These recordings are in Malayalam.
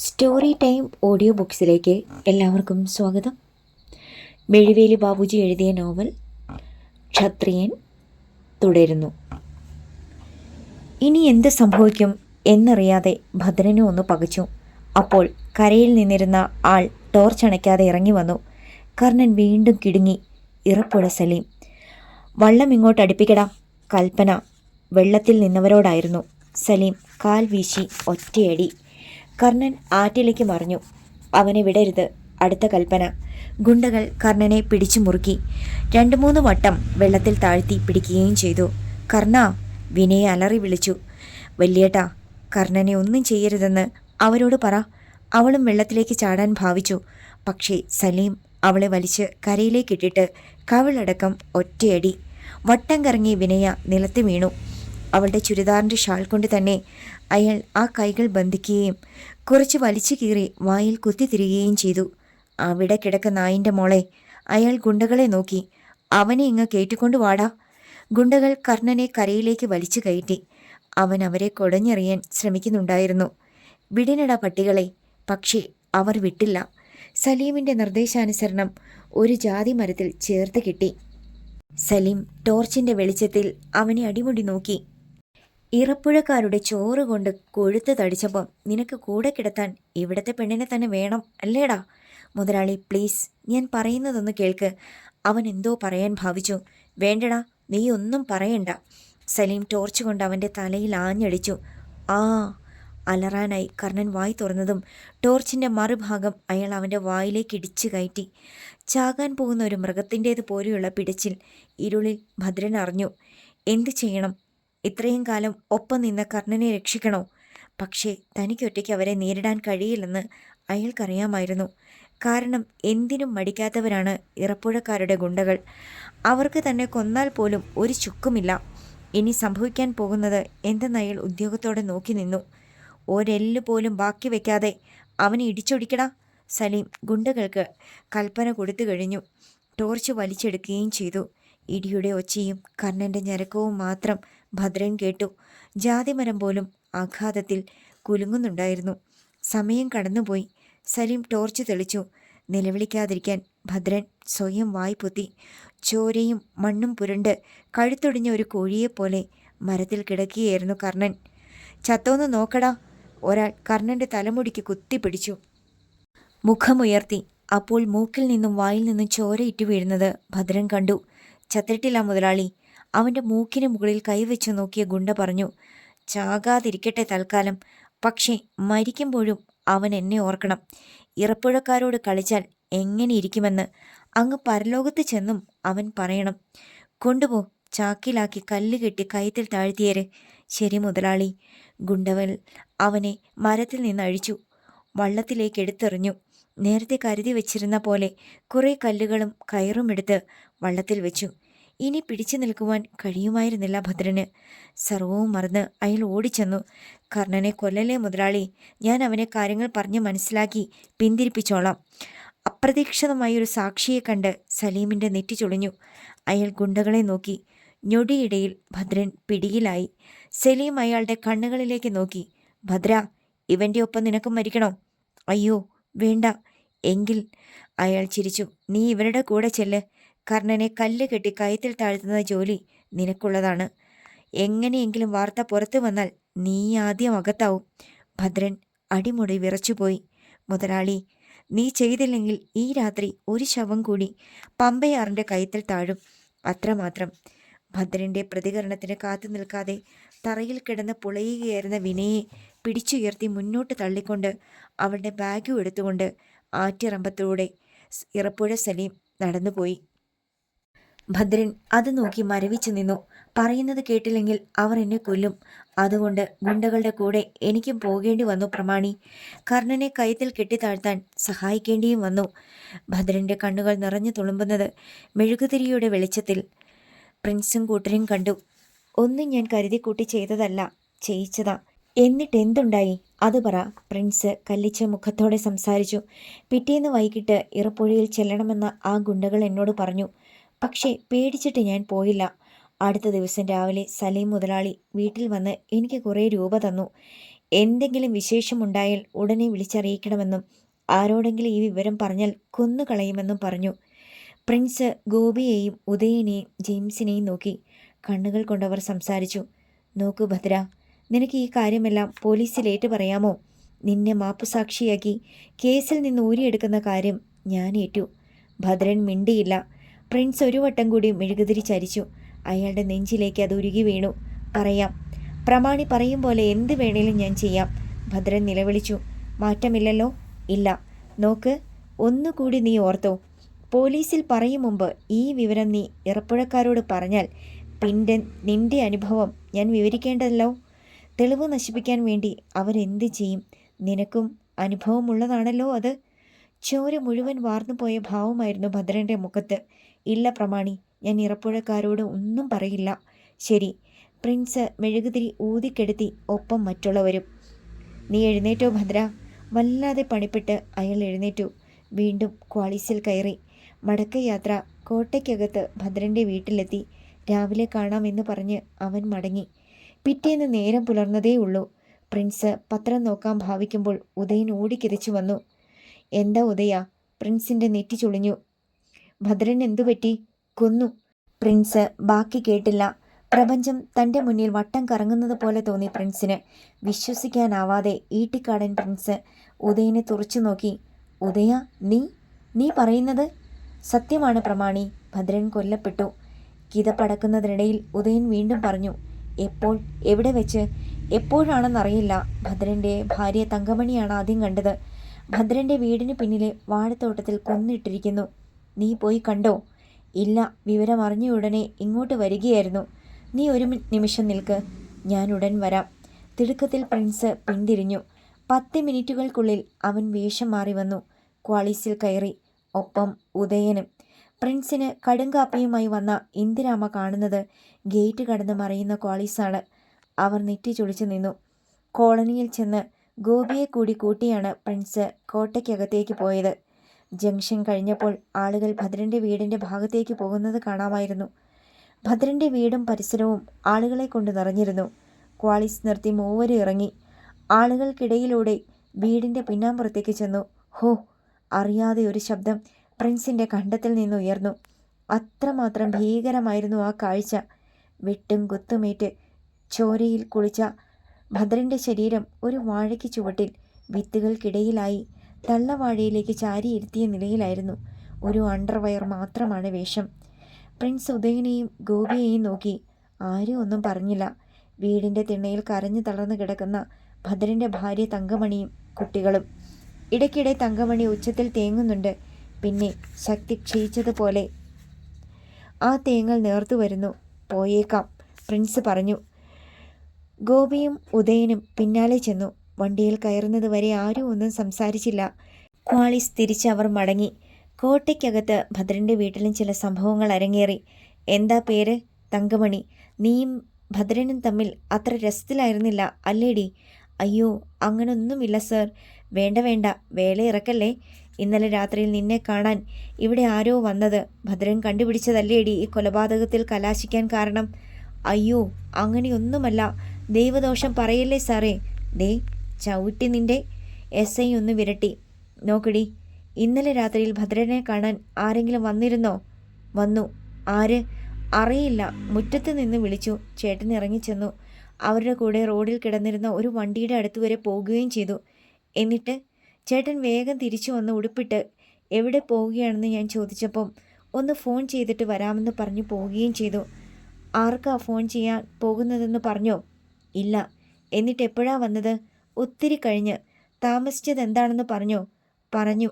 സ്റ്റോറി ടൈം ഓഡിയോ ബുക്സിലേക്ക് എല്ലാവർക്കും സ്വാഗതം. മെഴിവേലി ബാബുജി എഴുതിയ നോവൽ ക്ഷത്രിയൻ തുടരുന്നു. ഇനി എന്ത് സംഭവിക്കും എന്നറിയാതെ ഭദ്രനും ഒന്ന് പകച്ചു. അപ്പോൾ കരയിൽ നിന്നിരുന്ന ആൾ ടോർച്ച് അണയ്ക്കാതെ ഇറങ്ങി വന്നു. കർണൻ വീണ്ടും കിടുങ്ങി ഇറപ്പുഴ സലീം വള്ളം ഇങ്ങോട്ട് അടുപ്പിക്കടാ. കൽപ്പന വെള്ളത്തിൽ നിന്നവരോടായിരുന്നു. സലീം കാൽ വീശി ഒറ്റയടി കർണൻ ആറ്റിലേക്ക് മറിഞ്ഞു. അവനെ വിടരുത് അടുത്ത കൽപ്പന. ഗുണ്ടകൾ കർണനെ പിടിച്ചു മുറുക്കി. രണ്ടു മൂന്ന് വട്ടം വെള്ളത്തിൽ താഴ്ത്തി പിടിക്കുകയും ചെയ്തു. കർണ വിനയെ അലറി വിളിച്ചു. വല്യേട്ടാ കർണനെ ഒന്നും ചെയ്യരുതെന്ന് അവരോട് പറ. അവളും വെള്ളത്തിലേക്ക് ചാടാൻ ഭാവിച്ചു. പക്ഷേ സലീം അവളെ വലിച്ച് കരയിലേക്കിട്ടിട്ട് കവിളടക്കം ഒറ്റയടി. വട്ടം കറങ്ങി വിനയ നിലത്ത് വീണു. അവളുടെ ചുരിദാറിന്റെ ഷാൾ കൊണ്ട് തന്നെ അയാൾ ആ കൈകൾ ബന്ധിക്കുകയും കുറച്ച് വലിച്ചു കീറി വായിൽ കുത്തിത്തിരികുകയും ചെയ്തു. അവിടെ കിടക്ക നായിന്റെ മോളെ അയാൾ ഗുണ്ടകളെ നോക്കി. അവനെ ഇങ്ങ് കേട്ടിക്കൊണ്ടു വാടാ. ഗുണ്ടകൾ കർണനെ കരയിലേക്ക് വലിച്ചു കയറ്റി. അവൻ അവരെ കൊടഞ്ഞെറിയാൻ ശ്രമിക്കുന്നുണ്ടായിരുന്നു. വിടിനട പട്ടികളെ. പക്ഷേ അവർ വിട്ടില്ല. സലീമിന്റെ നിർദ്ദേശാനുസരണം ഒരു ജാതി മരത്തിൽ ചേർത്ത് കിട്ടി. സലീം ടോർച്ചിന്റെ വെളിച്ചത്തിൽ അവനെ അടിമുടി നോക്കി. ഇറപ്പുഴക്കാരുടെ ചോറ് കൊണ്ട് കൊഴുത്ത് തടിച്ചപ്പം നിനക്ക് കൂടെ കിടത്താൻ ഇവിടത്തെ പെണ്ണിനെ തന്നെ വേണം അല്ലേടാ? മുതലാളി പ്ലീസ് ഞാൻ പറയുന്നതൊന്ന് കേൾക്ക്. അവൻ എന്തോ പറയാൻ ഭാവിച്ചു. വേണ്ടടാ നീ ഒന്നും പറയണ്ട. സലീം ടോർച്ച് കൊണ്ട് അവന്റെ തലയിൽ ആഞ്ഞടിച്ചു. ആ അലറാനായി കർണൻ വായി തുറന്നതും ടോർച്ചിന്റെ മറുഭാഗം അയാൾ അവന്റെ വായിലേക്ക് ഇടിച്ചു കയറ്റി. ചാകാൻ പോകുന്ന ഒരു മൃഗത്തിന്റേത് പോലെയുള്ള പിടിച്ചിൽ ഇരുളിൽ ഭദ്രൻ അറിഞ്ഞു. എന്തു ചെയ്യണം? ഇത്രയും കാലം ഒപ്പം നിന്ന കർണനെ രക്ഷിക്കണോ? പക്ഷേ തനിക്കൊറ്റയ്ക്ക് അവരെ നേരിടാൻ കഴിയില്ലെന്ന് അയാൾക്കറിയാമായിരുന്നു. കാരണം എന്തിനും മടിക്കാത്തവരാണ് ഇറപ്പുഴക്കാരുടെ ഗുണ്ടകൾ. അവർക്ക് തന്നെ കൊന്നാൽ പോലും ഒരു ചുക്കുമില്ല. ഇനി സംഭവിക്കാൻ പോകുന്നത് എന്തെന്ന് അയാൾ ഉദ്യോഗത്തോടെ നോക്കി നിന്നു. ഒരെല്ല് പോലും ബാക്കി വയ്ക്കാതെ അവനെ ഇടിച്ചൊടിക്കടാ. സലീം ഗുണ്ടകൾക്ക് കൽപ്പന കൊടുത്തു കഴിഞ്ഞു. ടോർച്ച് വലിച്ചെടുക്കുകയും ചെയ്തു. ഇടിയുടെ ഒച്ചയും കർണന്റെ ഞരക്കവും മാത്രം ഭദ്രൻ കേട്ടു. ജാതിമരം പോലും ആഘാതത്തിൽ കുലുങ്ങുന്നുണ്ടായിരുന്നു. സമയം കടന്നുപോയി. സലീം ടോർച്ച് തെളിച്ചു. നിലവിളിക്കാതിരിക്കാൻ ഭദ്രൻ സ്വയം വായ്പൊത്തി ചോരയും മണ്ണും പുരണ്ട് കഴുത്തൊടിഞ്ഞ ഒരു കോഴിയെപ്പോലെ മരത്തിൽ കിടക്കുകയായിരുന്നു കർണൻ. ചത്തോന്ന് നോക്കടാ. ഒരാൾ കർണന്റെ തലമുടിക്ക് കുത്തിപ്പിടിച്ചു മുഖമുയർത്തി. അപ്പോൾ മൂക്കിൽ നിന്നും വായിൽ നിന്നും ചോര ഇറ്റു വീഴുന്നത് ഭദ്രൻ കണ്ടു. ചത്തിട്ടില്ല മുതലാളി. അവന്റെ മൂക്കിന് മുകളിൽ കൈവച്ചു നോക്കിയ ഗുണ്ട പറഞ്ഞു ചാകാതിരിക്കട്ടെ തൽക്കാലം. പക്ഷേ മരിക്കുമ്പോഴും അവൻ എന്നെ ഓർക്കണം. ഇറപ്പുഴക്കാരോട് കളിച്ചാൽ എങ്ങനെ ഇരിക്കുമെന്ന് അങ്ങ് പരലോകത്ത് ചെന്നും അവൻ പറയണം കൊണ്ടുപോ ചാക്കിലാക്കി കല്ല് കെട്ടി കയത്തിൽ താഴ്ത്തിയേരെ. ശരി മുതലാളി. ഗുണ്ടവൽ അവനെ മരത്തിൽ നിന്ന് അഴിച്ചു വള്ളത്തിലേക്ക് എടുത്തെറിഞ്ഞു. നേരത്തെ കരുതി വെച്ചിരുന്ന പോലെ കുറേ കല്ലുകളും കയറും എടുത്ത് വള്ളത്തിൽ വെച്ചു. ഇനി പിടിച്ചു നിൽക്കുവാൻ കഴിയുമായിരുന്നില്ല ഭദ്രന്. സർവവും മറന്ന് അയാൾ ഓടിച്ചെന്നു. കർണനെ കൊല്ലലേ മുതലാളി? ഞാൻ അവനെ കാര്യങ്ങൾ പറഞ്ഞ് മനസ്സിലാക്കി പിന്തിരിപ്പിച്ചോളാം. അപ്രതീക്ഷിതമായ ഒരു സാക്ഷിയെ കണ്ട് സലീമിന്റെ നെറ്റി ചുളിഞ്ഞു. അയാൾ ഗുണ്ടകളെ നോക്കി. ഞൊടിയിടയിൽ ഭദ്രൻ പിടിയിലായി. സലീം അയാളുടെ കണ്ണുകളിലേക്ക് നോക്കി. ഭദ്ര ഇവന്റെ ഒപ്പം നിനക്കും മരിക്കണോ? അയ്യോ വേണ്ട. എങ്കിൽ അയാൾ ചിരിച്ചു. നീ ഇവരുടെ കൂടെ ചെല്ല്. കർണനെ കല്ല് കെട്ടി കയത്തിൽ താഴ്ത്തുന്ന ജോലി നിനക്കുള്ളതാണ്. എങ്ങനെയെങ്കിലും വാർത്ത പുറത്തു വന്നാൽ നീ ആദ്യം അകത്താവും. ഭദ്രൻ അടിമുടി വിറച്ചുപോയി. മുതലാളി നീ ചെയ്തില്ലെങ്കിൽ ഈ രാത്രി ഒരു ശവം കൂടി പമ്പയാറിന്റെ കയത്തിൽ താഴും. അത്രമാത്രം. ഭദ്രന്റെ പ്രതികരണത്തിന് കാത്തു നിൽക്കാതെ തറയിൽ കിടന്ന് പുളയുകയായിരുന്ന വിനയെ പിടിച്ചുയർത്തി മുന്നോട്ട് തള്ളിക്കൊണ്ട് അവളുടെ ബാഗും എടുത്തുകൊണ്ട് ആറ്റിറമ്പത്തൂടെ ഇറപ്പുഴ സലീം നടന്നുപോയി. ഭദ്രൻ അത് നോക്കി മരവിച്ചു നിന്നു. പറയുന്നത് കേട്ടില്ലെങ്കിൽ അവർ എന്നെ കൊല്ലും. അതുകൊണ്ട് ഗുണ്ടകളുടെ കൂടെ എനിക്കും പോകേണ്ടി വന്നു പ്രമാണി. കർണനെ കയത്തിൽ കെട്ടിത്താഴ്ത്താൻ സഹായിക്കേണ്ടിയും വന്നു. ഭദ്രന്റെ കണ്ണുകൾ നിറഞ്ഞു തുളുമ്പുന്നത് മെഴുകുതിരിയുടെ വെളിച്ചത്തിൽ. പ്രിൻസും കൂട്ടരും കണ്ടു. ഒന്നും ഞാൻ കരുതി കൂട്ടി ചെയ്തതല്ല ചെയ്യിച്ചതാ. എന്നിട്ട് എന്തുണ്ടായി? അത് പറ. പ്രിൻസ് കല്ലിച്ച മുഖത്തോടെ സംസാരിച്ചു. പിറ്റേന്ന് വൈകിട്ട് ഇറപ്പുഴയിൽ ചെല്ലണമെന്ന് ആ ഗുണ്ടകൾ എന്നോട് പറഞ്ഞു. പക്ഷേ പേടിച്ചിട്ട് ഞാൻ പോയില്ല. അടുത്ത ദിവസം രാവിലെ സലീം മുതലാളി വീട്ടിൽ വന്ന് എനിക്ക് കുറേ രൂപ തന്നു. എന്തെങ്കിലും വിശേഷമുണ്ടായാൽ ഉടനെ വിളിച്ചറിയിക്കണമെന്നും ആരോടെങ്കിലും ഈ വിവരം പറഞ്ഞാൽ കൊന്നുകളയുമെന്നും പറഞ്ഞു. പ്രിൻസ് ഗോപിയെയും ഉദയനെയും ജെയിംസിനെയും നോക്കി കണ്ണുകൾ കൊണ്ടവർ സംസാരിച്ചു. നോക്കൂ ഭദ്ര നിനക്ക് ഈ കാര്യമെല്ലാം പോലീസിലേറ്റ് പറയാമോ നിന്നെ മാപ്പുസാക്ഷിയാക്കി കേസിൽ നിന്ന് ഊരിയെടുക്കുന്ന കാര്യം ഞാൻ ഏറ്റു. ഭദ്രൻ മിണ്ടിയില്ല. പ്രിൻസ് ഒരു വട്ടം കൂടി മെഴുകുതിരി ചരിച്ചു. അയാളുടെ നെഞ്ചിലേക്ക് അത് ഉരുകി വീണു. പറയാം. പ്രമാണി പറയും പോലെ എന്ത് വേണേലും ഞാൻ ചെയ്യാം. ഭദ്രൻ നിലവിളിച്ചു. മാറ്റമില്ലല്ലോ? ഇല്ല. നോക്ക് ഒന്നുകൂടി നീ ഓർത്തോ. പോലീസിൽ പറയും മുമ്പ് ഈ വിവരം നീ ഇറപ്പുഴക്കാരോട് പറഞ്ഞാൽ പിന്നെ നിന്റെ അനുഭവം ഞാൻ വിവരിക്കേണ്ടതല്ലോ. തെളിവ് നശിപ്പിക്കാൻ വേണ്ടി അവരെന്ത് ചെയ്യും? നിനക്കും അനുഭവമുള്ളതാണല്ലോ അത്. ചോര മുഴുവൻ വാർന്നുപോയ ഭാവമായിരുന്നു ഭദ്രന്റെ മുഖത്ത്. ഇല്ല പ്രമാണി ഞാൻ ഇറപ്പുഴക്കാരോട് ഒന്നും പറയില്ല. ശരി പ്രിൻസ് മെഴുകുതിരി ഊതിക്കെടുത്തി ഒപ്പം മറ്റുള്ളവരും. നീ എഴുന്നേറ്റോ ഭദ്ര? വല്ലാതെ പണിപ്പെട്ട് അയാൾ എഴുന്നേറ്റു. വീണ്ടും ക്വാളിസിൽ കയറി. മടക്കയാത്ര കോട്ടയ്ക്കകത്ത് ഭദ്രന്റെ വീട്ടിലെത്തി. രാവിലെ കാണാമെന്ന് പറഞ്ഞ് അവൻ മടങ്ങി. പിറ്റേന്ന് നേരം പുലർന്നതേ ഉള്ളൂ പ്രിൻസ് പത്രം നോക്കാൻ ഭാവിക്കുമ്പോൾ ഉദയൻ ഓടിക്കിതച്ചു വന്നു. എന്താ ഉദയ? പ്രിൻസിന്റെ നെറ്റി ചുളിഞ്ഞു. ഭദ്രൻ എന്തു പറ്റി? കൊന്നു. പ്രിൻസ് ബാക്കി കേട്ടില്ല. പ്രപഞ്ചം തന്റെ മുന്നിൽ വട്ടം കറങ്ങുന്നത് പോലെ തോന്നി പ്രിൻസിന്. വിശ്വസിക്കാനാവാതെ ഈട്ടിക്കാടൻ പ്രിൻസ് ഉദയനെ തുറച്ചു നോക്കി. ഉദയ നീ? നീ പറയുന്നത്? സത്യമാണ് പ്രമാണി. ഭദ്രൻ കൊല്ലപ്പെട്ടു. കിതപ്പടക്കുന്നതിനിടയിൽ ഉദയൻ വീണ്ടും പറഞ്ഞു എപ്പോൾ? എവിടെ വെച്ച്? എപ്പോഴാണെന്നറിയില്ല. ഭദ്രന്റെ ഭാര്യ തങ്കമണിയാണ് ആദ്യം കണ്ടത്. ഭദ്രന്റെ വീടിന് പിന്നിലെ വാഴത്തോട്ടത്തിൽ കൊന്നിട്ടിരിക്കുന്നു. നീ പോയി കണ്ടോ? ഇല്ല വിവരം അറിഞ്ഞ ഉടനെ ഇങ്ങോട്ട് വരികയായിരുന്നു. നീ ഒരു നിമിഷം നിൽക്ക്. ഞാൻ ഉടൻ വരാം. തിടുക്കത്തിൽ പ്രിൻസ് പിന്തിരിഞ്ഞു. പത്ത് മിനിറ്റുകൾക്കുള്ളിൽ അവൻ വേഷം മാറി വന്നു. ക്വാളിസിൽ കയറി. ഒപ്പം ഉദയനും. പ്രിൻസിന് കടുങ്കാപ്പിയുമായി വന്ന ഇന്ദിരാമ കാണുന്നത് ഗേറ്റ് കടന്ന് മറയുന്ന ക്വാളിസാണ്. അവർ നെറ്റി ചൊളിച്ചു നിന്നു. കോളനിയിൽ ചെന്ന് ഗോപിയെ കൂടി കൂട്ടിയാണ് പ്രിൻസ് കോട്ടയ്ക്കകത്തേക്ക് പോയത്. ജംഗ്ഷൻ കഴിഞ്ഞപ്പോൾ ആളുകൾ ഭദ്രന്റെ വീടിന്റെ ഭാഗത്തേക്ക് പോകുന്നത് കാണാമായിരുന്നു. ഭദ്രന്റെ വീടും പരിസരവും ആളുകളെ കൊണ്ട് നിറഞ്ഞിരുന്നു. ക്വാളിസ് നിർത്തി മൂവരും ഇറങ്ങി. ആളുകൾക്കിടയിലൂടെ വീടിന്റെ പിന്നാമ്പുറത്തേക്ക് ചെന്നു. ഹോ അറിയാതെ ഒരു ശബ്ദം പ്രിൻസിന്റെ കണ്ടത്തിൽ നിന്ന് ഉയർന്നു. അത്രമാത്രം ഭീകരമായിരുന്നു ആ കാഴ്ച. വിട്ടും കുത്തുമേറ്റ് ചോരയിൽ കുളിച്ച ഭദ്രന്റെ ശരീരം ഒരു വാഴയ്ക്ക് ചുവട്ടിൽ വിത്തുകൾക്കിടയിലായി തള്ളവാഴയിലേക്ക് ചാരിയിരുത്തിയ നിലയിലായിരുന്നു. ഒരു അണ്ടർവയർ മാത്രമാണ് വേഷം. പ്രിൻസ് ഉദയനെയും ഗോപിയെയും നോക്കി ആരും ഒന്നും പറഞ്ഞില്ല. വീടിന്റെ തിണ്ണയിൽ കരഞ്ഞു തളർന്നു കിടക്കുന്ന ഭദ്രന്റെ ഭാര്യ തങ്കമണിയും കുട്ടികളും. ഇടയ്ക്കിടെ തങ്കമണി ഉച്ചത്തിൽ തേങ്ങുന്നുണ്ട്. പിന്നെ ശക്തി ക്ഷയിച്ചതുപോലെ ആ തേങ്ങൽ നേർത്തു വരുന്നു. പോയേക്കാം പ്രിൻസ് പറഞ്ഞു. ഗോപിയും ഉദയനും പിന്നാലെ ചെന്നു. വണ്ടിയിൽ കയറുന്നത് വരെ ആരും ഒന്നും സംസാരിച്ചില്ല. ക്വാളിസ് തിരിച്ച് അവർ മടങ്ങി. കോട്ടയ്ക്കകത്ത് ഭദ്രന്റെ വീട്ടിലും ചില സംഭവങ്ങൾ അരങ്ങേറി. എന്താ പേര്? തങ്കമണി. നീയും ഭദ്രനും തമ്മിൽ അത്ര രസത്തിലായിരുന്നില്ല അല്ലേടി? അയ്യോ അങ്ങനൊന്നുമില്ല സർ. വേണ്ട വേണ്ട. വേല ഇറക്കല്ലേ? ഇന്നലെ രാത്രിയിൽ നിന്നെ കാണാൻ ഇവിടെ ആരോ വന്നത്. ഭദ്രൻ കണ്ടുപിടിച്ചതല്ലേടി ഈ കൊലപാതകത്തിൽ കലാശിക്കാൻ കാരണം? അയ്യോ അങ്ങനെയൊന്നുമല്ല. ദൈവദോഷം പറയല്ലേ സാറേ? ദേ ചവിട്ടി നിന്റെ എസ് ഐ ഒന്ന് വിരട്ടി. നോക്കടി ഇന്നലെ രാത്രിയിൽ ഭദ്രനെ കാണാൻ ആരെങ്കിലും വന്നിരുന്നോ? വന്നു. ആര്? അറിയില്ല. മുറ്റത്ത് നിന്ന് വിളിച്ചു. ചേട്ടൻ ഇറങ്ങിച്ചെന്നു. അവരുടെ കൂടെ റോഡിൽ കിടന്നിരുന്ന ഒരു വണ്ടിയുടെ അടുത്ത് വരെ പോകുകയും ചെയ്തു. എന്നിട്ട് ചേട്ടൻ വേഗം തിരിച്ചു വന്ന് ഉടുപ്പിട്ട് എവിടെ പോവുകയാണെന്ന് ഞാൻ ചോദിച്ചപ്പം ഒന്ന് ഫോൺ ചെയ്തിട്ട് വരാമെന്ന് പറഞ്ഞു പോവുകയും ചെയ്തു. ആർക്കാ ഫോൺ ചെയ്യാൻ പോകുന്നതെന്ന് പറഞ്ഞോ? ഇല്ല. എന്നിട്ട് എപ്പോഴാ വന്നത്? ഒത്തിരി കഴിഞ്ഞ്. താമസിച്ചത് എന്താണെന്ന് പറഞ്ഞോ? പറഞ്ഞു.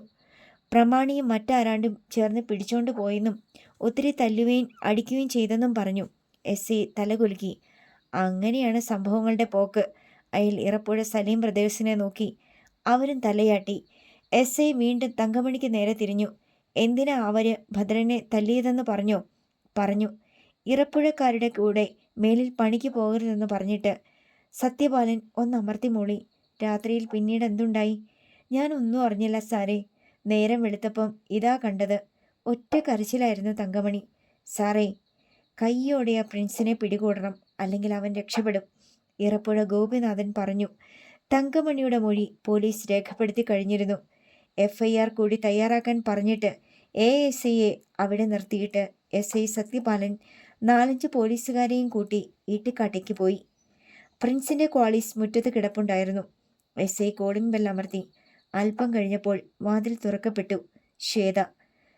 പ്രമാണിയും മറ്റാരാണ്ടും ചേർന്ന് പിടിച്ചോണ്ട് പോയെന്നും ഒത്തിരി തല്ലുകയും അടിക്കുകയും ചെയ്തെന്നും പറഞ്ഞു. എസ് സി തലകുലുക്കി. അങ്ങനെയാണ് സംഭവങ്ങളുടെ പോക്ക്. അയാൾ ഇറപ്പുഴ സലീം ബ്രദേഴ്സിനെ നോക്കി. അവരും തലയാട്ടി. എസ് ഐ വീണ്ടും തങ്കമണിക്ക് നേരെ തിരിഞ്ഞു. എന്തിനാ അവർ ഭദ്രനെ തല്ലിയതെന്ന് പറഞ്ഞോ? പറഞ്ഞു. ഇറപ്പുഴക്കാരുടെ കൂടെ മേലിൽ പണിക്ക് പോകരുതെന്ന് പറഞ്ഞിട്ട് സത്യപാലൻ ഒന്നമർത്തി മൂളി. രാത്രിയിൽ പിന്നീട് എന്തുണ്ടായി? ഞാനൊന്നും അറിഞ്ഞില്ല സാറേ. നേരം വെളുത്തപ്പം ഇതാ കണ്ടത്. ഒറ്റ കരച്ചിലായിരുന്നു തങ്കമണി. സാറേ കയ്യോടെ ആ പ്രിൻസിനെ പിടികൂടണം. അല്ലെങ്കിൽ അവൻ രക്ഷപ്പെടും. ഇറപ്പുഴ ഗോപിനാഥൻ പറഞ്ഞു. തങ്കമണിയുടെ മൊഴി പോലീസ് രേഖപ്പെടുത്തി കഴിഞ്ഞിരുന്നു. എഫ് ഐ ആർ കൂടി തയ്യാറാക്കാൻ പറഞ്ഞിട്ട് എ എസ് ഐയെ അവിടെ നിർത്തിയിട്ട് എസ് ഐ സത്യപാലൻ നാലഞ്ച് പോലീസുകാരെയും കൂട്ടി ഈട്ടിക്കാട്ടേക്ക് പോയി. പ്രിൻസിന്റെ ക്വാളീസ് മുറ്റത്ത് കിടപ്പുണ്ടായിരുന്നു. എസ് ഐ കോളിംഗ് ബെൽ അമർത്തി. അല്പം കഴിഞ്ഞപ്പോൾ വാതിൽ തുറക്കപ്പെട്ടു. ശ്വേത.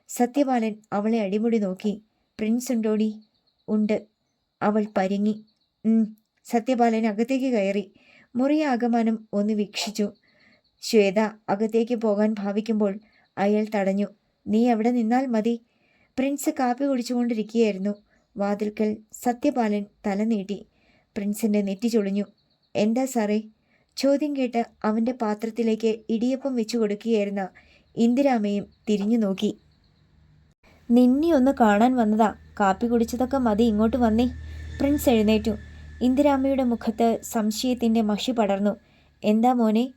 സത്യപാലൻ അവളെ അടിമുടി നോക്കി. പ്രിൻസ് ഉണ്ടോടി? ഉണ്ട്. അവൾ പരിങ്ങി. സത്യപാലൻ അകത്തേക്ക് കയറി. മുറി ആകമാനം ഒന്ന് വീക്ഷിച്ചു. ശ്വേത അകത്തേക്ക് പോകാൻ ഭാവിക്കുമ്പോൾ അയാൾ തടഞ്ഞു. നീ അവിടെ നിന്നാൽ മതി. പ്രിൻസ് കാപ്പി കുടിച്ചുകൊണ്ടിരിക്കുകയായിരുന്നു. വാതിൽക്കൽ സത്യപാലൻ തല നീട്ടി. പ്രിൻസിന്റെ നെറ്റി ചൊളിഞ്ഞു. എന്താ സാറേ? ചോദ്യം കേട്ട് അവന്റെ പാത്രത്തിലേക്ക് ഇടിയപ്പം വെച്ചു കൊടുക്കുകയായിരുന്ന ഇന്ദിരാമയും തിരിഞ്ഞു നോക്കി. നിന്നെ ഒന്ന് കാണാൻ വന്നതാ. കാപ്പി കുടിച്ചതൊക്കെ മതി ഇങ്ങോട്ട് വന്നേ. പ്രിൻസ് എഴുന്നേറ്റു. ഇന്ദിരാമയുടെ മുഖത്ത് സംശയത്തിന്റെ മഷി പടർന്നു. എന്താ മോനെ?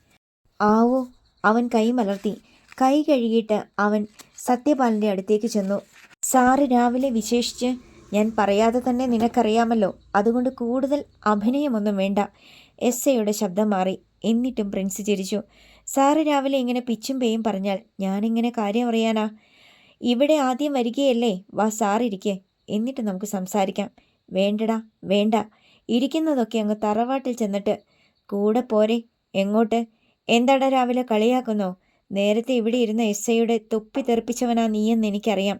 ആവോ. അവൻ കൈ മലർത്തി. കൈ കഴുകിയിട്ട് അവൻ സത്യപാലന്റെ അടുത്തേക്ക് ചെന്നു. സാറ് രാവിലെ വിശേഷിച്ച് ഞാൻ പറയാതെ തന്നെ നിനക്കറിയാമല്ലോ. അതുകൊണ്ട് കൂടുതൽ അഭിനയമൊന്നും വേണ്ട. എസ് ഐയുടെ ശബ്ദം മാറി. എന്നിട്ടും പ്രിൻസ് ചിരിച്ചു. സാറ് രാവിലെ ഇങ്ങനെ പിച്ചും പേയും പറഞ്ഞാൽ ഞാനിങ്ങനെ കാര്യം അറിയാനാ? ഇവിടെ ആദ്യം വരികയല്ലേ? വാ സാറിരിക്കെ എന്നിട്ട് നമുക്ക് സംസാരിക്കാം. വേണ്ടടാ വേണ്ട. ഇരിക്കുന്നതൊക്കെ അങ്ങ് തറവാട്ടിൽ ചെന്നിട്ട്. കൂടെ പോരെ. എങ്ങോട്ട്? എന്താടാ രാവിലെ കളിയാക്കുന്നോ? നേരത്തെ ഇവിടെ ഇരുന്ന എസ് ഐയുടെ തൊപ്പി തെറിപ്പിച്ചവനാ നീയെന്ന് എനിക്കറിയാം.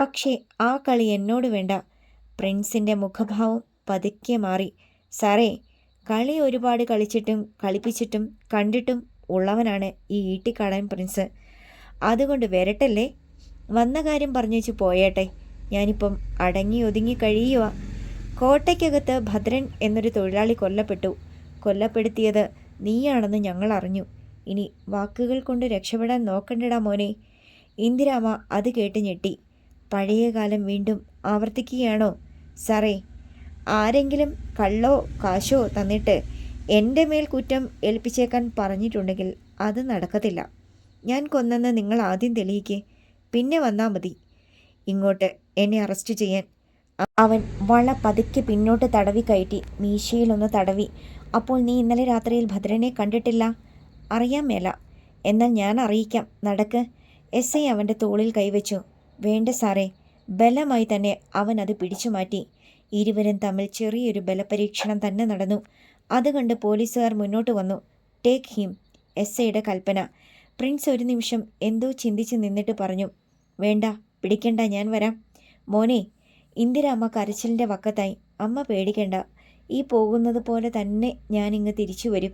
പക്ഷേ ആ കളി എന്നോട് വേണ്ട. പ്രിൻസിന്റെ മുഖഭാവം പതുക്കെ മാറി. സാറേ കളി ഒരുപാട് കളിച്ചിട്ടും കളിപ്പിച്ചിട്ടും കണ്ടിട്ടും ഉള്ളവനാണ് ഈ ഈട്ടിക്കാടൻ പ്രിൻസ്. അതുകൊണ്ട് വരട്ടല്ലേ? വന്ന കാര്യം പറഞ്ഞേച്ചു പോയേട്ടെ. ഞാനിപ്പം അടങ്ങി ഒതുങ്ങി കഴിയുക കോട്ടയ്ക്കകത്ത് ഭദ്രൻ എന്നൊരു തൊഴിലാളി കൊല്ലപ്പെട്ടു. കൊല്ലപ്പെടുത്തിയത് നീയാണെന്ന് ഞങ്ങൾ അറിഞ്ഞു. ഇനി വാക്കുകൾ കൊണ്ട് രക്ഷപ്പെടാൻ നോക്കണ്ടടാ മോനെ. ഇന്ദിരാമ അത് കേട്ട് ഞെട്ടി. പഴയ കാലം വീണ്ടും ആവർത്തിക്കുകയാണോ? സാറേ ആരെങ്കിലും കള്ളോ കാശോ തന്നിട്ട് എന്റെ മേൽ കുറ്റം ഏൽപ്പിച്ചേക്കാൻ പറഞ്ഞിട്ടുണ്ടെങ്കിൽ അത് നടക്കത്തില്ല. ഞാൻ കൊന്നെന്ന് നിങ്ങൾ ആദ്യം തെളിയിക്കേ പിന്നെ വന്നാൽ മതി. ഇങ്ങോട്ട് എന്നെ അറസ്റ്റ് ചെയ്യാൻ. അവൻ വള പതുക്കെ പിന്നോട്ട് തടവി കയറ്റി മീശയിലൊന്ന് തടവി. അപ്പോൾ നീ ഇന്നലെ രാത്രിയിൽ ഭദ്രനെ കണ്ടിട്ടില്ല? അറിയാൻ മേല. എന്നാൽ ഞാൻ അറിയിക്കാം. നടക്ക്. എസ് ഐ അവന്റെ തോളിൽ കൈവച്ചു. വേണ്ട സാറേ. ബലമായി തന്നെ അവൻ അത് പിടിച്ചു മാറ്റി. ഇരുവരും തമ്മിൽ ചെറിയൊരു ബലപരീക്ഷണം തന്നെ നടന്നു. അത് പോലീസുകാർ മുന്നോട്ട് വന്നു. ടേക്ക് ഹിം എസ് ഐയുടെ കൽപ്പന. പ്രിൻസ് ഒരു നിമിഷം എന്തോ ചിന്തിച്ച് നിന്നിട്ട് പറഞ്ഞു. വേണ്ട പിടിക്കണ്ട ഞാൻ വരാം. മോനെ ഇന്ദിര അമ്മ കരച്ചിലിന്റെ വക്കത്തായി. അമ്മ പേടിക്കണ്ട. ഈ പോകുന്നത് പോലെ തന്നെ ഞാനിങ്ങ് തിരിച്ചു വരും.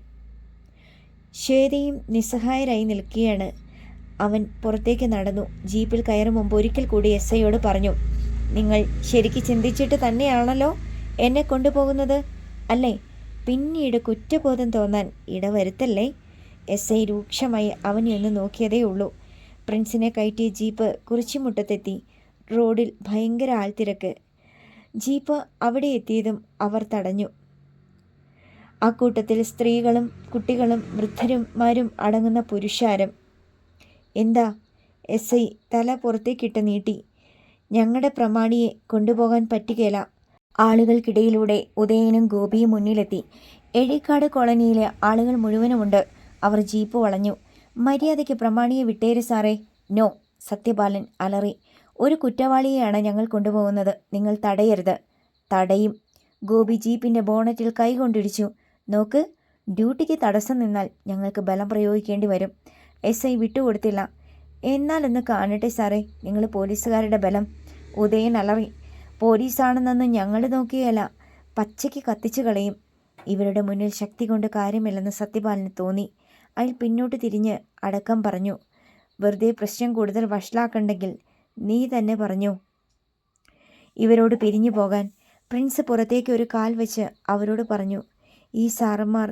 ശ്വേതയും നിസ്സഹായരായി നിൽക്കുകയാണ്. അവൻ പുറത്തേക്ക് നടന്നു. ജീപ്പിൽ കയറും മുമ്പ് ഒരിക്കൽ കൂടി എസ് ഐയോട് പറഞ്ഞു നിങ്ങൾ ശരിക്ക് ചിന്തിച്ചിട്ട് തന്നെയാണല്ലോ എന്നെ കൊണ്ടുപോകുന്നത്? അല്ലേ? പിന്നീട് കുറ്റബോധം തോന്നാൻ ഇടവരുത്തല്ലേ? എസ് ഐ രൂക്ഷമായി അവനെ ഒന്ന് നോക്കിയതേ ഉള്ളൂ. പ്രിൻസിനെ കയറ്റിയ ജീപ്പ് കുറിച്ചുമുട്ടത്തെത്തി. റോഡിൽ ഭയങ്കര ആൾത്തിരക്ക്. ജീപ്പ് അവിടെ എത്തിയതും അവർ തടഞ്ഞു. ആ കൂട്ടത്തിൽ സ്ത്രീകളും കുട്ടികളും വൃദ്ധരും മാരും അടങ്ങുന്ന പുരുഷാരം. എന്താ? എസ് ഐ തല പുറത്തേക്കിട്ട് നീട്ടി. ഞങ്ങളുടെ പ്രമാണിയെ കൊണ്ടുപോകാൻ പറ്റുകയില്ല ആളുകൾക്കിടയിലൂടെ ഉദയനും ഗോപിയും മുന്നിലെത്തി. എഴിക്കാട് കോളനിയിലെ ആളുകൾ മുഴുവനുമുണ്ട്. അവർ ജീപ്പ് വളഞ്ഞു. മര്യാദയ്ക്ക് പ്രമാണിയെ വിട്ടേര് സാറേ. നോ സത്യപാലൻ അലറി. ഒരു കുറ്റവാളിയെയാണ് ഞങ്ങൾ കൊണ്ടുപോകുന്നത്. നിങ്ങൾ തടയരുത്. തടയും. ഗോപി ജീപ്പിന്റെ ബോണറ്റിൽ കൈകൊണ്ടിടിച്ചു. നോക്ക് ഡ്യൂട്ടിക്ക് തടസ്സം നിന്നാൽ ഞങ്ങൾക്ക് ബലം പ്രയോഗിക്കേണ്ടി വരും. S I വിട്ടുകൊടുത്തില്ല. എന്നാലൊന്ന് കാണട്ടെ സാറേ നിങ്ങൾ പോലീസുകാരുടെ ബലം. ഉദയൻ അലറി പോലീസാണെന്നൊന്നും ഞങ്ങൾ നോക്കിയല്ല. പച്ചയ്ക്ക് കത്തിച്ചു കളയും. ഇവരുടെ മുന്നിൽ ശക്തി കൊണ്ട് കാര്യമില്ലെന്ന് സത്യപാലന് തോന്നി. അയാൾ പിന്നോട്ട് തിരിഞ്ഞ് അടക്കം പറഞ്ഞു വെറുതെ പ്രശ്നം കൂടുതൽ വഷളാക്കണ്ടെങ്കിൽ നീ തന്നെ പറഞ്ഞു. ഇവരോട് പിരിഞ്ഞു പോകാൻ. പ്രിൻസ് പുറത്തേക്ക് ഒരു കാൽ വെച്ച് അവരോട് പറഞ്ഞു ഈ സാറന്മാർ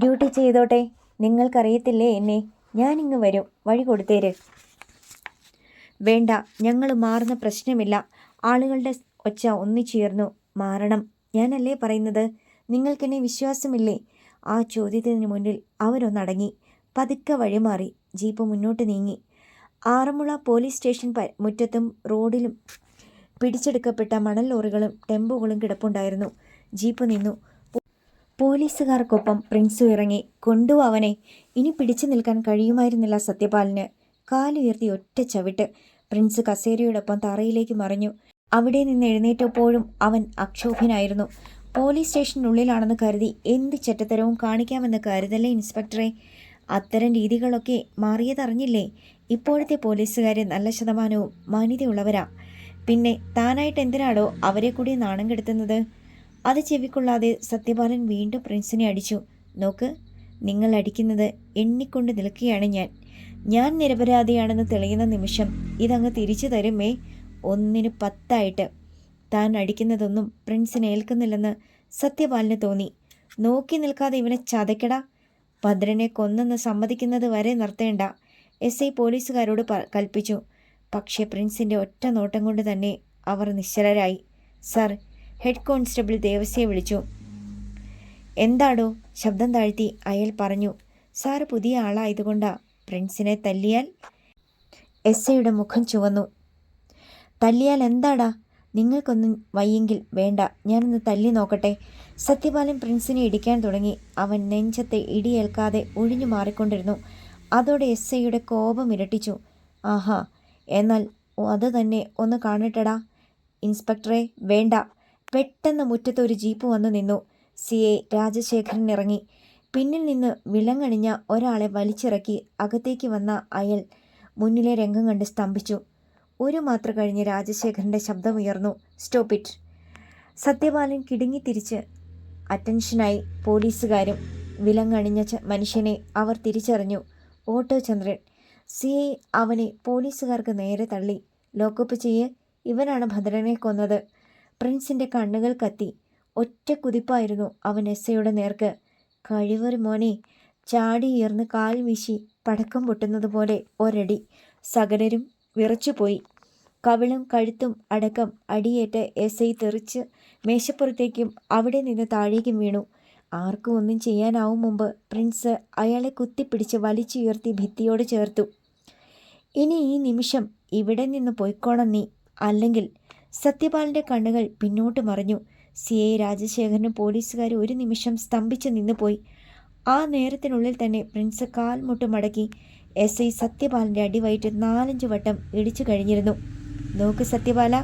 ഡ്യൂട്ടി ചെയ്തോട്ടെ. നിങ്ങൾക്കറിയത്തില്ലേ എന്നെ? ഞാനിങ്ങ് വരും. വഴി കൊടുത്തേര്. വേണ്ട ഞങ്ങൾ മാറുന്ന പ്രശ്നമില്ല. ആളുകളുടെ ഒച്ച ഒന്നിച്ചേർന്നു. മാറണം. ഞാനല്ലേ പറയുന്നത്? നിങ്ങൾക്കെന്നെ വിശ്വാസമില്ലേ? ആ ചോദ്യത്തിന് മുന്നിൽ അവരൊന്നടങ്ങി. പതുക്കെ വഴിമാറി. ജീപ്പ് മുന്നോട്ട് നീങ്ങി. ആറന്മുള പോലീസ് സ്റ്റേഷൻ മുറ്റത്തും റോഡിലും പിടിച്ചെടുക്കപ്പെട്ട മണൽ ലോറികളും ടെമ്പോകളും കിടപ്പുണ്ടായിരുന്നു. ജീപ്പ് നിന്നു. പോലീസുകാർക്കൊപ്പം പ്രിൻസു ഇറങ്ങി കൊണ്ടു അവനെ. ഇനി പിടിച്ചു നിൽക്കാൻ കഴിയുമായിരുന്നില്ല സത്യപാലിന് കാലുയർത്തി ഒറ്റ ചവിട്ട് പ്രിൻസ് കസേരയോടൊപ്പം തറയിലേക്ക് മറിഞ്ഞു. അവിടെ നിന്ന് എഴുന്നേറ്റപ്പോഴും അവൻ അക്ഷോഭനായിരുന്നു പോലീസ് സ്റ്റേഷനുള്ളിലാണെന്ന് കരുതി എന്ത് ചെറ്റത്തരവും കാണിക്കാമെന്ന് കരുതല്ലേ ഇൻസ്പെക്ടറെ? അത്തരം രീതികളൊക്കെ മാറിയതറിഞ്ഞില്ലേ? ഇപ്പോഴത്തെ പോലീസുകാരെ നല്ല ശതമാനവും മാന്യതയുള്ളവരാ പിന്നെ താനായിട്ട് എന്തിനാടോ അവരെ കൂടി നാണം കെടുത്തുന്നത്? അത് ചെവിക്കൊള്ളാതെ സത്യപാലൻ വീണ്ടും പ്രിൻസിനെ അടിച്ചു. നോക്ക് നിങ്ങൾ അടിക്കുന്നത് എണ്ണിക്കൊണ്ട് നിൽക്കുകയാണ് ഞാൻ. ഞാൻ നിരപരാധിയാണെന്ന് തെളിയുന്ന നിമിഷം ഇതങ്ങ് തിരിച്ചു തരുമേ? ഒന്നിന് പത്തായിട്ട്. താൻ അടിക്കുന്നതൊന്നും പ്രിൻസിനെ ഏൽക്കുന്നില്ലെന്ന് സത്യപാലിന് തോന്നി. നോക്കി നിൽക്കാതെ ഇവനെ ചതയ്ക്കടാ. ഭദ്രനെ കൊന്നെന്ന് സമ്മതിക്കുന്നത് വരെ നിർത്തേണ്ട. എസ് ഐ പോലീസുകാരോട് കൽപ്പിച്ചു. പക്ഷേ പ്രിൻസിന്റെ ഒറ്റ നോട്ടം കൊണ്ട് തന്നെ അവർ നിശ്ചലരായി. സർ ഹെഡ് കോൺസ്റ്റബിൾ ദേവസ്യയെ വിളിച്ചു. എന്താടോ? ശബ്ദം താഴ്ത്തി അയാൾ പറഞ്ഞു. സാറ് പുതിയ ആളായതുകൊണ്ടാ പ്രിൻസിനെ തല്ലിയാൽ? എസ് ഐയുടെ മുഖം ചുവന്നു. തല്ലിയാൽ എന്താടാ? നിങ്ങൾക്കൊന്നും വയ്യെങ്കിൽ വേണ്ട. ഞാനൊന്ന് തല്ലി നോക്കട്ടെ. സത്യപാലൻ പ്രിൻസിനെ ഇടിക്കാൻ തുടങ്ങി. അവൻ നെഞ്ചത്തെ ഇടിയേൽക്കാതെ ഒഴിഞ്ഞു മാറിക്കൊണ്ടിരുന്നു. അതോടെ എസ് ഐയുടെ കോപം ഇരട്ടിച്ചു. ആഹാ എന്നാൽ അത് തന്നെ ഒന്ന് കാണട്ടടാ. ഇൻസ്പെക്ടറെ വേണ്ട. പെട്ടെന്ന് മുറ്റത്ത് ഒരു ജീപ്പ് വന്നു നിന്നു. സി. എ. രാജശേഖരൻ ഇറങ്ങി. പിന്നിൽ നിന്ന് വിലങ്ങണിഞ്ഞ ഒരാളെ വലിച്ചിറക്കി അകത്തേക്ക് വന്ന അയൽ മുന്നിലെ രംഗം കണ്ട് സ്തംഭിച്ചു. ഒരു മാത്ര കഴിഞ്ഞ് രാജശേഖരന്റെ ശബ്ദമുയർന്നു. Stop it. സത്യപാലൻ കിടുങ്ങി തിരിച്ച് അറ്റൻഷനായി പോലീസുകാരും വിലങ്ങണിഞ്ഞ മനുഷ്യനെ അവർ തിരിച്ചറിഞ്ഞു. Auto Chandran. സി. ഐ അവനെ പോലീസുകാർക്ക് നേരെ തള്ളി. ലോക്കപ്പ് ചെയ്യേ. ഇവനാണ് ഭദ്രനെ കൊന്നത്. പ്രിൻസിന്റെ കണ്ണുകൾ കത്തി. ഒറ്റ കുതിപ്പായിരുന്നു അവൻ എസ്സയുടെ നേർക്ക്. കഴിവൊരു മോനെ ചാടി ഉയർന്ന് കാൽ വീശി പടക്കം പൊട്ടുന്നതുപോലെ ഒരടി. സകലരും വിറച്ചുപോയി. കവിളും കഴുത്തും അടക്കം അടിയേറ്റ് എസ് ഐ തെറിച്ച് മേശപ്പുറത്തേക്കും അവിടെ നിന്ന് താഴേക്കും വീണു. ആർക്കും ഒന്നും ചെയ്യാനാവും മുമ്പ് പ്രിൻസ് അയാളെ കുത്തിപ്പിടിച്ച് വലിച്ചുയർത്തി ഭിത്തിയോട് ചേർത്തു. ഇനി ഈ നിമിഷം ഇവിടെ നിന്ന് പോയിക്കോണം നീ. അല്ലെങ്കിൽ സത്യപാലിന്റെ കണ്ണുകൾ പിന്നോട്ട് മറിഞ്ഞു. സി. എ രാജശേഖരനും പോലീസുകാരും ഒരു നിമിഷം സ്തംഭിച്ചു നിന്നുപോയി. ആ നേരത്തിനുള്ളിൽ തന്നെ പ്രിൻസ് കാൽമുട്ട് മടക്കി എസ്. ഐ. സത്യപാലിന്റെ അടിവയറ്റ് നാലഞ്ച് വട്ടം ഇടിച്ചു കഴിഞ്ഞിരുന്നു. നോക്ക് സത്യപാല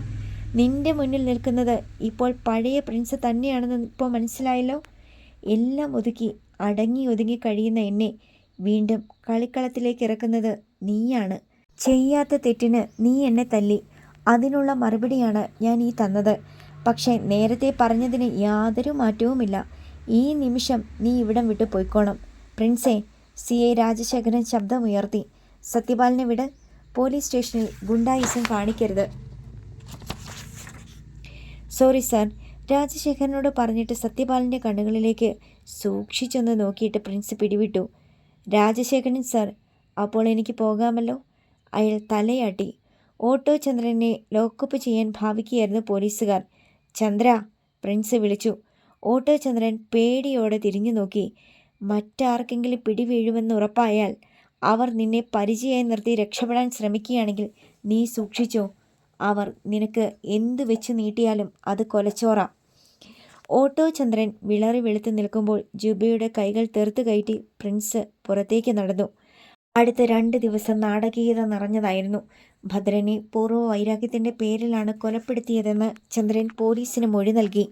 നിന്റെ മുന്നിൽ നിൽക്കുന്നത് ഇപ്പോൾ പഴയ പ്രിൻസ് തന്നെയാണെന്ന് ഇപ്പോൾ മനസ്സിലായല്ലോ എല്ലാം ഒതുക്കി അടങ്ങി ഒതുങ്ങി കഴിയുന്ന എന്നെ വീണ്ടും കളിക്കളത്തിലേക്ക് ഇറക്കുന്നത് നീയാണ്. ചെയ്യാത്ത തെറ്റിന് നീ എന്നെ തല്ലി. അതിനുള്ള മറുപടിയാണ് ഞാൻ ഈ തന്നത്. പക്ഷേ നേരത്തെ പറഞ്ഞതിന് യാതൊരു മാറ്റവുമില്ല. ഈ നിമിഷം നീ ഇവിടം വിട്ട് പോയിക്കോണം. പ്രിൻസേ സി. ഐ രാജശേഖരൻ ശബ്ദമുയർത്തി. സത്യപാലിനെ വിട്. പോലീസ് സ്റ്റേഷനിൽ ഗുണ്ടായിസം കാണിക്കരുത്. Sorry sir. രാജശേഖരനോട് പറഞ്ഞിട്ട് സത്യപാലിന്റെ കണ്ണുകളിലേക്ക് സൂക്ഷിച്ചൊന്ന് നോക്കിയിട്ട് പ്രിൻസ് പിടിവിട്ടു. രാജശേഖരൻ സർ അപ്പോൾ എനിക്ക് പോകാമല്ലോ? അയാൾ തലയാട്ടി. ഓട്ടോ ചന്ദ്രനെ ലോക്കപ്പ് ചെയ്യാൻ ഭാവിക്കുകയായിരുന്നു പോലീസുകാർ. ചന്ദ്ര പ്രിൻസ് വിളിച്ചു. ഓട്ടോ ചന്ദ്രൻ പേടിയോടെ തിരിഞ്ഞു നോക്കി. മറ്റാർക്കെങ്കിലും പിടിവീഴുമെന്ന് ഉറപ്പായാൽ അവർ നിന്നെ പരിചയമായി നിർത്തി രക്ഷപ്പെടാൻ ശ്രമിക്കുകയാണെങ്കിൽ നീ സൂക്ഷിച്ചോ. അവർ നിനക്ക് എന്ത് വെച്ച് നീട്ടിയാലും അത് കൊലച്ചോറാം. ഓട്ടോ ചന്ദ്രൻ വിളറി വെളുത്ത് നിൽക്കുമ്പോൾ ജുബയുടെ കൈകൾ തീർത്തു കയറ്റി പ്രിൻസ് പുറത്തേക്ക് നടന്നു. അടുത്ത രണ്ട് ദിവസം നാടകീയത നിറഞ്ഞതായിരുന്നു. ഭദ്രനെ പൂർവ വൈരാഗ്യത്തിന്റെ പേരിലാണ് കൊലപ്പെടുത്തിയതെന്ന് ചന്ദ്രൻ പോലീസിന് മൊഴി നൽകി.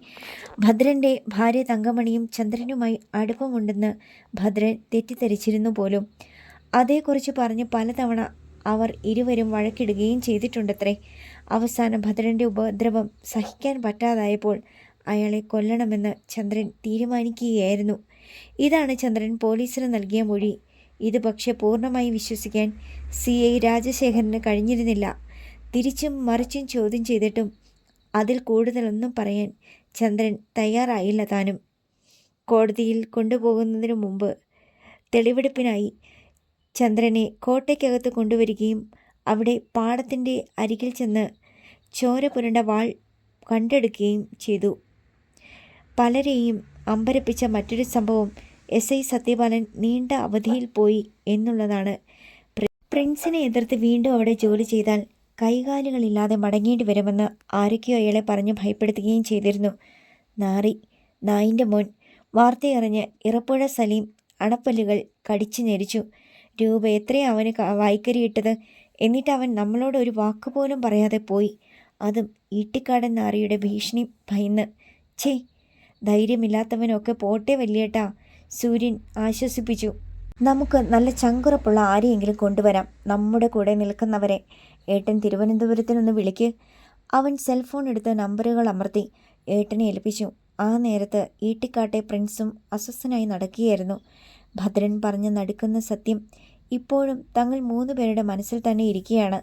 ഭദ്രന്റെ ഭാര്യ തങ്കമണിയും ചന്ദ്രനുമായി അടുപ്പമുണ്ടെന്ന് ഭദ്രൻ തെറ്റിദ്ധരിച്ചിരുന്നു പോലും. അതേക്കുറിച്ച് പറഞ്ഞ് പലതവണ അവർ ഇരുവരും വഴക്കിടുകയും ചെയ്തിട്ടുണ്ടത്രേ. അവസാനം ഭദ്രന്റെ ഉപദ്രവം സഹിക്കാൻ പറ്റാതായപ്പോൾ അയാളെ കൊല്ലണമെന്ന് ചന്ദ്രൻ തീരുമാനിക്കുകയായിരുന്നു. ഇതാണ് ചന്ദ്രൻ പോലീസിന് നൽകിയ മൊഴി. ഇത് പക്ഷേ പൂർണമായി വിശ്വസിക്കാൻ സി ഐ രാജശേഖരന് കഴിഞ്ഞിരുന്നില്ല. തിരിച്ചും മറിച്ചും ചോദ്യം ചെയ്തിട്ടും അതിൽ കൂടുതലൊന്നും പറയാൻ ചന്ദ്രൻ തയ്യാറായില്ല താനും. കോടതിയിൽ കൊണ്ടുപോകുന്നതിനു മുമ്പ് തെളിവെടുപ്പിനായി ചന്ദ്രനെ കോട്ടയ്ക്കകത്ത് കൊണ്ടുവരികയും അവിടെ പാടത്തിന്റെ അരികിൽ ചെന്ന് ചോര പുരണ്ട വാൾ കണ്ടെടുക്കുകയും ചെയ്തു. പലരെയും അമ്പരപ്പിച്ച മറ്റൊരു സംഭവം എസ് ഐ സത്യപാലൻ നീണ്ട അവധിയിൽ പോയി എന്നുള്ളതാണ്. പ്രി- പ്രിൻസിനെ എതിർത്ത് വീണ്ടും അവിടെ ജോലി ചെയ്താൽ കൈകാലുകളില്ലാതെ മടങ്ങേണ്ടി വരുമെന്ന് ആരൊക്കെയോ അയാളെ പറഞ്ഞ് ഭയപ്പെടുത്തുകയും ചെയ്തിരുന്നു. നാറി നായിന്റെ മോൻ വാർത്തയറിഞ്ഞ് ഇറപ്പുഴ സലീം അണപ്പല്ലുകൾ കടിച്ചു ഞെരിച്ചു. രൂപ എത്രയാ അവന് വായിക്കരിയിട്ടത് എന്നിട്ട് അവൻ നമ്മളോട് ഒരു വാക്കുപോലും പറയാതെ പോയി. അതും ഈട്ടിക്കാടൻ നാറിയുടെ ഭീഷണി ഭയന്ന്. ഛേ ധൈര്യമില്ലാത്തവനൊക്കെ പോട്ടെ വല്യേട്ടാ. സൂര്യൻ ആശ്വസിപ്പിച്ചു. നമുക്ക് നല്ല ചങ്കുറപ്പുള്ള ആരെയെങ്കിലും കൊണ്ടുവരാം. നമ്മുടെ കൂടെ നിൽക്കുന്നവരെ. ഏട്ടൻ തിരുവനന്തപുരത്തിനൊന്ന് വിളിക്ക്. അവൻ സെൽഫോൺ എടുത്ത് നമ്പറുകൾ അമർത്തി. ഏട്ടനെ ഏൽപ്പിച്ചു. ആ നേരത്ത് ഈട്ടിക്കാട്ടെ പ്രിൻസും അസ്വസ്ഥനായി നടക്കുകയായിരുന്നു. ഭദ്രൻ പറഞ്ഞ് നടുക്കുന്ന സത്യം ഇപ്പോഴും തങ്ങൾ മൂന്ന് പേരുടെ മനസ്സിൽ തന്നെ ഇരിക്കുകയാണ്.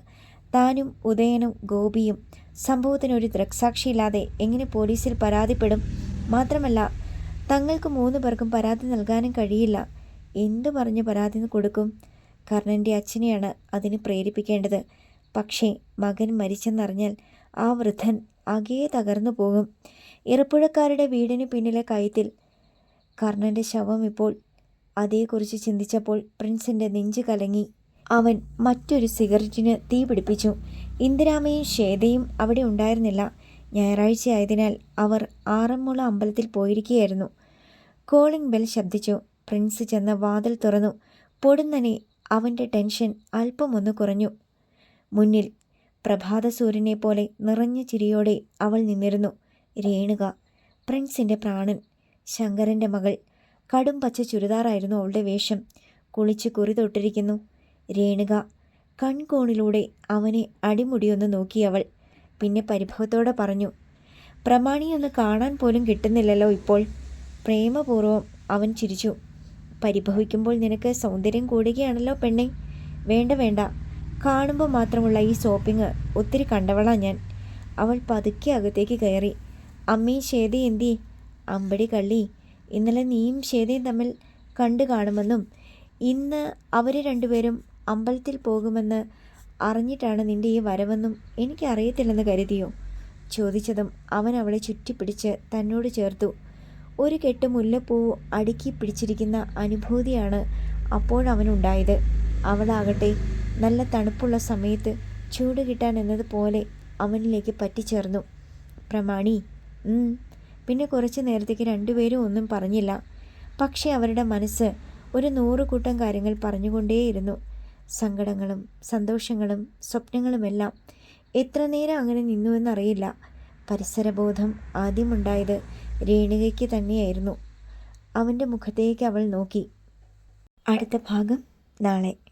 താനും ഉദയനും ഗോപിയും സംഭവത്തിനൊരു ദൃക്സാക്ഷിയില്ലാതെ എങ്ങനെ പോലീസിൽ പരാതിപ്പെടും? മാത്രമല്ല തങ്ങൾക്ക് മൂന്ന് പേർക്കും പരാതി നൽകാനും കഴിയില്ല. എന്തു പറഞ്ഞ് പരാതി കൊടുക്കും? കർണന്റെ അച്ഛനെയാണ് അതിന് പ്രേരിപ്പിക്കേണ്ടത്. പക്ഷേ മകൻ മരിച്ചെന്നറിഞ്ഞാൽ ആ വൃദ്ധൻ അകേ തകർന്നു പോകും. ഇറപ്പുഴക്കാരുടെ വീടിന് പിന്നിലെ കയത്തിൽ കർണന്റെ ശവം ഇപ്പോൾ അതേക്കുറിച്ച് ചിന്തിച്ചപ്പോൾ പ്രിൻസിന്റെ നെഞ്ച് കലങ്ങി. അവൻ മറ്റൊരു സിഗരറ്റിന് തീ പിടിപ്പിച്ചു. ഇന്ദിരാമയും ശ്വേതയും അവിടെ ഉണ്ടായിരുന്നില്ല. ഞായറാഴ്ചയായതിനാൽ അവർ ആറന്മുള അമ്പലത്തിൽ പോയിരിക്കുകയായിരുന്നു. കോളിംഗ് ബെൽ ശബ്ദിച്ചു. പ്രിൻസ് ചെന്ന് വാതിൽ തുറന്നു. പൊടുന്നനെ അവന്റെ ടെൻഷൻ അല്പമൊന്ന് കുറഞ്ഞു. മുന്നിൽ പ്രഭാതസൂര്യനെ പോലെ നിറഞ്ഞ ചിരിയോടെ അവൾ നിന്നിരുന്നു. രേണുക പ്രിൻസിന്റെ പ്രാണൻ ശങ്കരന്റെ മകൾ കടും പച്ച ചുരിദാറായിരുന്നു അവളുടെ വേഷം. കുളിച്ച് കുറി തൊട്ടിരിക്കുന്നു. രേണുക കൺകോണിലൂടെ അവനെ അടിമുടിയൊന്ന് നോക്കി അവൾ. പിന്നെ പരിഭവത്തോടെ പറഞ്ഞു പ്രമാണിയൊന്ന് കാണാൻ പോലും കിട്ടുന്നില്ലല്ലോ ഇപ്പോൾ. പ്രേമപൂർവം അവൻ ചിരിച്ചു. പരിഭവിക്കുമ്പോൾ നിനക്ക് സൗന്ദര്യം കൂടുകയാണല്ലോ പെണ്ണെ. വേണ്ട വേണ്ട. കാണുമ്പോൾ മാത്രമുള്ള ഈ സോപ്പിങ് ഒത്തിരി കണ്ടവളാ ഞാൻ. അവൾ പതുക്കെ അകത്തേക്ക് കയറി. അമ്മയും ശേതി എന്തി? അമ്പടി കള്ളി. ഇന്നലെ നീയും ശേതയും തമ്മിൽ കണ്ടു കാണുമെന്നും ഇന്ന് അവർ രണ്ടുപേരും അമ്പലത്തിൽ പോകുമെന്ന് അറിഞ്ഞിട്ടാണ് നിന്റെ ഈ വരവെന്നും എനിക്കറിയത്തില്ലെന്ന് കരുതിയോ? ചോദിച്ചതും അവൻ അവളെ ചുറ്റിപ്പിടിച്ച് തന്നോട് ചേർത്തു. ഒരു കെട്ട് മുല്ലപ്പൂ അടുക്കി പിടിച്ചിരിക്കുന്ന അനുഭൂതിയാണ് അപ്പോഴവനുണ്ടായത്. അവളാകട്ടെ നല്ല തണുപ്പുള്ള സമയത്ത് ചൂട് കിട്ടാൻ എന്നതുപോലെ അവനിലേക്ക് പറ്റിച്ചേർന്നു. പ്രമാണി പിന്നെ കുറച്ച് നേരത്തേക്ക് രണ്ടുപേരും ഒന്നും പറഞ്ഞില്ല. പക്ഷേ അവരുടെ മനസ്സ് ഒരു നൂറ് കൂട്ടം കാര്യങ്ങൾ പറഞ്ഞുകൊണ്ടേയിരുന്നു. സങ്കടങ്ങളും സന്തോഷങ്ങളും സ്വപ്നങ്ങളുമെല്ലാം എത്ര നേരം അങ്ങനെ നിന്നുവെന്നറിയില്ല. പരിസരബോധം ആദ്യമുണ്ടായത് രേണുകയ്ക്ക് തന്നെയായിരുന്നു. അവന്റെ മുഖത്തേക്ക് അവൾ നോക്കി. അടുത്ത ഭാഗം നാളെ.